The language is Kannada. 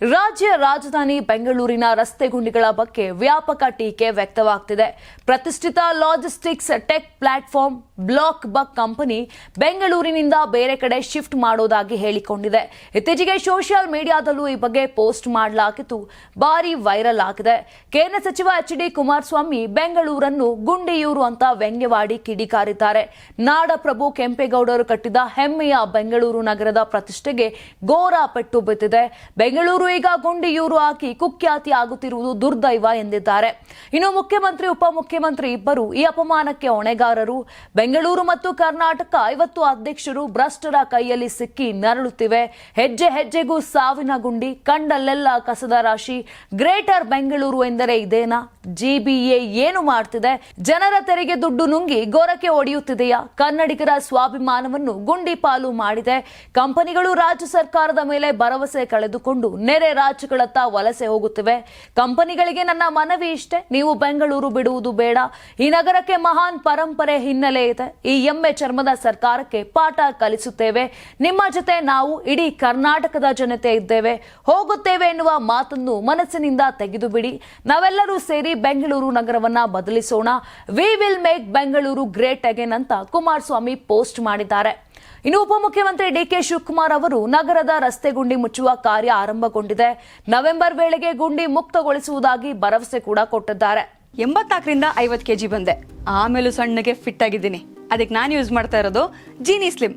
ರಾಜ್ಯ ರಾಜಧಾನಿ ಬೆಂಗಳೂರಿನ ರಸ್ತೆ ಗುಂಡಿಗಳ ಬಗ್ಗೆ ವ್ಯಾಪಕ ಟೀಕೆ ವ್ಯಕ್ತವಾಗ್ತಿದೆ. ಪ್ರತಿಷ್ಠಿತ logistics tech platform BlackBuck company ಬೆಂಗಳೂರಿನಿಂದ ಬೇರೆ ಕಡೆ ಶಿಫ್ಟ್ ಮಾಡೋದಾಗಿ ಹೇಳಿಕೊಂಡಿದೆ. ಇತ್ತೀಚೆಗೆ ಸೋಷಿಯಲ್ ಮೀಡಿಯಾದಲ್ಲೂ ಈ ಬಗ್ಗೆ ಪೋಸ್ಟ್ ಮಾಡಲಾಗಿತ್ತು ಭಾರಿ ವೈರಲ್ ಆಗಿದೆ. ಕೇಂದ್ರ ಸಚಿವ ಎಚ್ ಡಿ ಕುಮಾರಸ್ವಾಮಿ ಬೆಂಗಳೂರನ್ನು ಗುಂಡಿಯೂರು ಅಂತ ವ್ಯಂಗ್ಯವಾಡಿ ಕಿಡಿಕಾರಿದ್ದಾರೆ. ನಾಡಪ್ರಭು ಕೆಂಪೇಗೌಡರು ಕಟ್ಟಿದ ಹೆಮ್ಮೆಯ ಬೆಂಗಳೂರು ನಗರದ ಪ್ರತಿಷ್ಠೆಗೆ ಘೋರ ಪೆಟ್ಟು ಬಿದ್ದಿದೆ. ಬೆಂಗಳೂರು ಈಗ ಗುಂಡಿಯೂರು ಹಾಕಿ ಕುಖ್ಯಾತಿ ಆಗುತ್ತಿರುವುದು ದುರ್ದೈವ ಎಂದಿದ್ದಾರೆ. ಇನ್ನು ಮುಖ್ಯಮಂತ್ರಿ, ಉಪಮುಖ್ಯಮಂತ್ರಿ ಇಬ್ಬರು ಈ ಅಪಮಾನಕ್ಕೆ ಹೊಣೆಗಾರರು. ಬೆಂಗಳೂರು ಮತ್ತು ಕರ್ನಾಟಕ ಐವತ್ತು ಅಧ್ಯಕ್ಷರು ಭ್ರಷ್ಟರ ಕೈಯಲ್ಲಿ ಸಿಕ್ಕಿ ನರಳುತ್ತಿವೆ. ಹೆಜ್ಜೆ ಹೆಜ್ಜೆಗೂ ಸಾವಿನ ಗುಂಡಿ ಕಂಡಲ್ಲೆಲ್ಲ ಕಸದ ರಾಶಿ. ಗ್ರೇಟರ್ ಬೆಂಗಳೂರು ಎಂದರೆ ಇದೇನಾ? ಜಿಬಿಎ ಏನು ಮಾಡ್ತಿದೆ? ಜನರ ತೆರಿಗೆ ದುಡ್ಡು ನುಂಗಿ ಗೋರಕ್ಕೆ ಒಡೆಯುತ್ತಿದೆಯಾ? ಕನ್ನಡಿಗರ ಸ್ವಾಭಿಮಾನವನ್ನು ಗುಂಡಿ ಪಾಲು ಮಾಡಿದೆ. ಕಂಪನಿಗಳು ರಾಜ್ಯ ಸರ್ಕಾರದ ಮೇಲೆ ಭರವಸೆ ಕಳೆದುಕೊಂಡು ನೆರೆ ರಾಜ್ಯಗಳತ್ತ ವಲಸೆ ಹೋಗುತ್ತಿವೆ. ಕಂಪನಿಗಳಿಗೆ ನನ್ನ ಮನವಿ ಇಷ್ಟೇ. ನೀವು ಬೆಂಗಳೂರು ಬಿಡುವುದು ಬೇಡ. ಈ ನಗರಕ್ಕೆ ಮಹಾನ್ ಪರಂಪರೆ ಹಿನ್ನೆಲೆ ಇದೆ. ಈ ಎಮ್ಮೆ ಚರ್ಮದ ಸರ್ಕಾರಕ್ಕೆ ಪಾಠ ಕಲಿಸುತ್ತೇವೆ. ನಿಮ್ಮ ಜೊತೆ ನಾವು ಇಡೀ ಕರ್ನಾಟಕದ ಜನತೆ ಇದ್ದೇವೆ. ಹೋಗುತ್ತೇವೆ ಎನ್ನುವ ಮಾತನ್ನು ಮನಸ್ಸಿನಿಂದ ತೆಗೆದು ಬಿಡಿ ನಾವೆಲ್ಲರೂ ಸೇರಿ ಬೆಂಗಳೂರು ನಗರವನ್ನ ಬದಲಿಸೋಣ. We will make Bengaluru great again ಅಂತ ಕುಮಾರಸ್ವಾಮಿ ಪೋಸ್ಟ್ ಮಾಡಿದ್ದಾರೆ. ಇನ್ನು ಉಪಮುಖ್ಯಮಂತ್ರಿ ಡಿಕೆ ಶಿವಕುಮಾರ್ ಅವರು ನಗರದ ರಸ್ತೆ ಗುಂಡಿ ಮುಚ್ಚುವ ಕಾರ್ಯ ಆರಂಭಗೊಂಡಿದೆ. ನವೆಂಬರ್ ವೇಳೆಗೆ ಗುಂಡಿ ಮುಕ್ತಗೊಳಿಸುವುದಾಗಿ ಭರವಸೆ ಕೂಡ ಕೊಟ್ಟಿದ್ದಾರೆ. ಎಂಬತ್ನಾಲ್ಕರಿಂದ ಐವತ್ತು ಕೆಜಿ ಬಂದೆ. ಆಮೇಲೂ ಸಣ್ಣಗೆ ಫಿಟ್ ಆಗಿದ್ದೀನಿ. ಅದಕ್ಕೆ ನಾನು ಯೂಸ್ ಮಾಡ್ತಾ ಇರೋದು ಜೀನಿ ಸ್ಲಿಮ್